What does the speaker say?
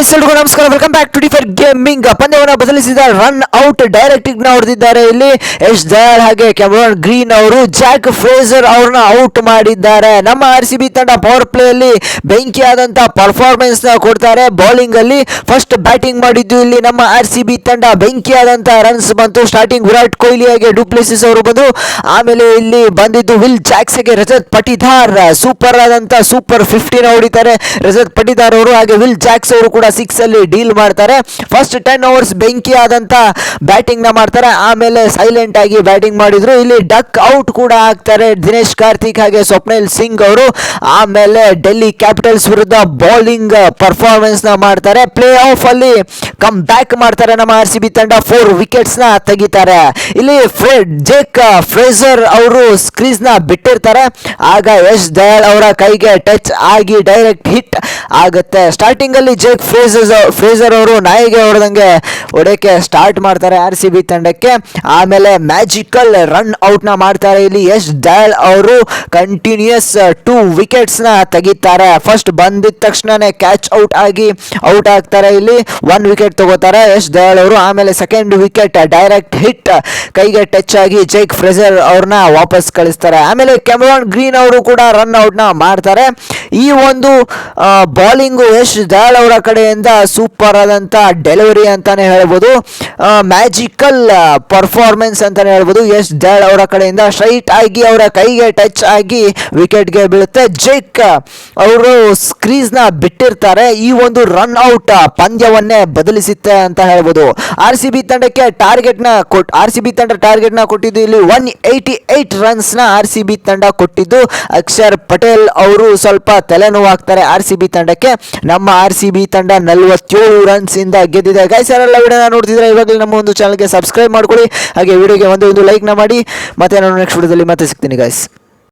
Guys ನಮಸ್ಕಾರ. Welcome back to differ gaming ಪಂದ್ಯವನ್ನು ಬದಲಿಸಿದ ರನ್ ಔಟ್ ಡೈರೆಕ್ಟಿಂಗ್ ಹೊಡೆದಿದ್ದಾರೆ ಇಲ್ಲಿ. ಯಶ್ ದಯಾಳ್ ಹಾಗೆ ಕ್ಯಾಮರಾನ್ ಗ್ರೀನ್ ಅವರು, ಜಾಕ್ ಫ್ರೇಜರ್ ಅವ್ರನ್ನ ಔಟ್ ಮಾಡಿದ್ದಾರೆ. ನಮ್ಮ ಆರ್ ಸಿ ಬಿ ತಂಡ ಪವರ್ ಪ್ಲೇ ಅಲ್ಲಿ ಪರ್ಫಾರ್ಮೆನ್ಸ್ನ ಪರ್ಫಾರ್ಮೆನ್ಸ್ನ ಕೊಡ್ತಾರೆ. ಬೌಲಿಂಗ್ ಅಲ್ಲಿ ಫಸ್ಟ್ ಬ್ಯಾಟಿಂಗ್ ಮಾಡಿದ್ದು ಇಲ್ಲಿ ನಮ್ಮ ಆರ್ ಸಿ ಬಿ ತಂಡ ಬೆಂಕಿಯಾದಂಥ ರನ್ಸ್ ಬಂತು. ಸ್ಟಾರ್ಟಿಂಗ್ ವಿರಾಟ್ ಕೊಹ್ಲಿ ಹಾಗೆ ಡುಪ್ಲೇಸಿಸ್ ಅವರು ಬಂದು ಆಮೇಲೆ ಇಲ್ಲಿ ಬಂದಿದ್ದು ವಿಲ್ ಜಾಕ್ಸ್ಗೆ ರಜತ್ ಪಟಿದಾರ್. ಸೂಪರ್ ಆದಂತ ಸೂಪರ್ ಫಿಫ್ಟಿನ ಹೊಡಿತಾರೆ ರಜತ್ ಪಟಿದಾರ್ ಅವರು. ಹಾಗೆ ವಿಲ್ ಜಾಕ್ಸ್ ಅವರು ಕೂಡ ಸಿಕ್ಸ್ ಅಲ್ಲಿ ಡೀಲ್ ಮಾಡ್ತಾರೆ. ಫಸ್ಟ್ ಟೆನ್ ಓವರ್ಸ್ ಬೆಂಕಿ ಆದಂತ ಬ್ಯಾಟಿಂಗ್ನ ಮಾಡ್ತಾರೆ. ಆಮೇಲೆ ಸೈಲೆಂಟ್ ಆಗಿ ಬ್ಯಾಟಿಂಗ್ ಮಾಡಿದ್ರು. ಇಲ್ಲಿ ಡಕ್ ಔಟ್ ಕೂಡ ಆಗ್ತಾರೆ ದಿನೇಶ್ ಕಾರ್ತಿಕ್ ಹಾಗೆ ಸ್ವಪ್ನಿಲ್ ಸಿಂಗ್ ಅವರು. ಆಮೇಲೆ ಡೆಲ್ಲಿ ಕ್ಯಾಪಿಟಲ್ಸ್ ವಿರುದ್ಧ ಬೌಲಿಂಗ್ ಪರ್ಫಾರ್ಮೆನ್ಸ್ನ ಮಾಡ್ತಾರೆ. ಪ್ಲೇ ಆಫ್ ಅಲ್ಲಿ ಕಮ್ ಬ್ಯಾಕ್ ಮಾಡ್ತಾರೆ ನಮ್ಮ ಆರ್ ಸಿ ತಂಡ. ಫೋರ್ ವಿಕೆಟ್ಸ್ನ ತೆಗಿತಾರೆ. ಇಲ್ಲಿ ಜೇಕ್ ಫ್ರೇಸರ್ ಅವರು ಸ್ಕ್ರೀಸ್ನ ಬಿಟ್ಟಿರ್ತಾರೆ. ಆಗ ಯಶ್ ದಯಾಳ್ ಅವರ ಕೈಗೆ ಟಚ್ ಆಗಿ ಡೈರೆಕ್ಟ್ ಹಿಟ್ ಆಗುತ್ತೆ. ಸ್ಟಾರ್ಟಿಂಗ್ ಅಲ್ಲಿ ಜೇಕ್ ಫ್ರೇಸರ್ ಫ್ರೇಸರ್ ಅವರು ನಾಯಿಗೆ ಹೊಡೆದಂಗೆ ಹೊಡೆಯಕ್ಕೆ ಸ್ಟಾರ್ಟ್ ಮಾಡ್ತಾರೆ ಆರ್ ಸಿ ಬಿ ತಂಡಕ್ಕೆ. ಆಮೇಲೆ ಮ್ಯಾಜಿಕಲ್ ರನ್ ಔಟ್ನ ಮಾಡ್ತಾರೆ ಇಲ್ಲಿ. ಯಶ್ ದಯಾಳ್ ಅವರು ಕಂಟಿನ್ಯೂಸ್ ಟೂ ವಿಕೆಟ್ಸ್ನ ತೆಗಿತಾರೆ. ಫಸ್ಟ್ ಬಂದಿದ ತಕ್ಷಣನೇ ಕ್ಯಾಚ್ ಔಟ್ ಆಗಿ ಔಟ್ ಆಗ್ತಾರೆ ಇಲ್ಲಿ. ಒನ್ ವಿಕೆಟ್ ತಗೋತಾರೆ ಯಶ್ ದಯಾಳ್ ಅವರು. ಆಮೇಲೆ ಸೆಕೆಂಡ್ ವಿಕೆಟ್ ಡೈರೆಕ್ಟ್ ಹಿಟ್ ಕೈಗೆ ಟಚ್ ಆಗಿ ಜೈಕ್ ಫ್ರೆಜರ್ ಅವ್ರನ್ನ ವಾಪಸ್ ಕಳಿಸ್ತಾರೆ. ಆಮೇಲೆ ಕೆಮರಾನ್ ಗ್ರೀನ್ ಅವರು ಕೂಡ ರನ್ ಔಟ್ನ ಮಾಡ್ತಾರೆ. ಈ ಒಂದು ಬೌಲಿಂಗು ಯಶ್ ದಯಾಳ್ ಅವರ ಕಡೆಯಿಂದ ಸೂಪರ್ ಆದಂತ ಡೆಲಿವರಿ ಅಂತಾನೆ ಹೇಳ್ಬೋದು. ಮ್ಯಾಜಿಕಲ್ ಪರ್ಫಾರ್ಮೆನ್ಸ್ ಅಂತಾನೆ ಹೇಳ್ಬೋದು. ಎಸ್ ದಯಾಳ್ ಅವರ ಕಡೆಯಿಂದ ಸ್ಟ್ರೈಟ್ ಆಗಿ ಅವರ ಕೈಗೆ ಟಚ್ ಆಗಿ ವಿಕೆಟ್ಗೆ ಬೀಳುತ್ತೆ. ಜೇಕ್ ಅವರು ಸ್ಕ್ರೀಸ್ನ ಬಿಟ್ಟಿರ್ತಾರೆ. ಈ ಒಂದು ರನ್ ಔಟ್ ಪಂದ್ಯವನ್ನೇ ಬದಲಿಸುತ್ತೆ ಅಂತ ಹೇಳ್ಬೋದು. ಆರ್ ಸಿ ಬಿ ತಂಡಕ್ಕೆ ಟಾರ್ಗೆಟ್ನ ಕೊಟ್ ಆರ್ ಸಿ ಬಿ ತಂಡ ಟಾರ್ಗೆಟ್ನ ಕೊಟ್ಟಿದ್ದು ಇಲ್ಲಿ ಒನ್ ಏಯ್ಟಿ ಏಟ್ ರನ್ಸ್ನ ಆರ್ ಸಿ ಬಿ ತಂಡ ಕೊಟ್ಟಿದ್ದು. ಅಕ್ಷರ್ ಪಟೇಲ್ ಅವರು ಸ್ವಲ್ಪ ತಲೆನೋವಾಗ್ತಾರೆ ಆರ್ ಸಿ ಬಿ ತಂಡಕ್ಕೆ. ನಮ್ಮ ಆರ್ ಸಿ ಬಿ ತಂಡ ನಲವತ್ತೇಳು ರನ್ಸ್ ಇಂದ ಗೆದ್ದಿದೆ. ಗೈಸ್ ಯಾರೆಲ್ಲ ವಿಡಿಯೋನ ನೋಡ್ತಿದ್ರೆ ಇವಾಗಲೇ ನಮ್ಮ ಒಂದು ಚಾನಲ್ಗೆ ಸಬ್ಸ್ಕ್ರೈಬ್ ಮಾಡ್ಕೊಳ್ಳಿ. ಹಾಗೆ ವಿಡಿಯೋಗೆ ಒಂದು ಒಂದು ಲೈಕ್ನ ಮಾಡಿ. ಮತ್ತೆ ನಾನು ನೆಕ್ಸ್ಟ್ ವಿಡಿಯೋದಲ್ಲಿ ಮತ್ತೆ ಸಿಗ್ತೀನಿ ಗೈಸ್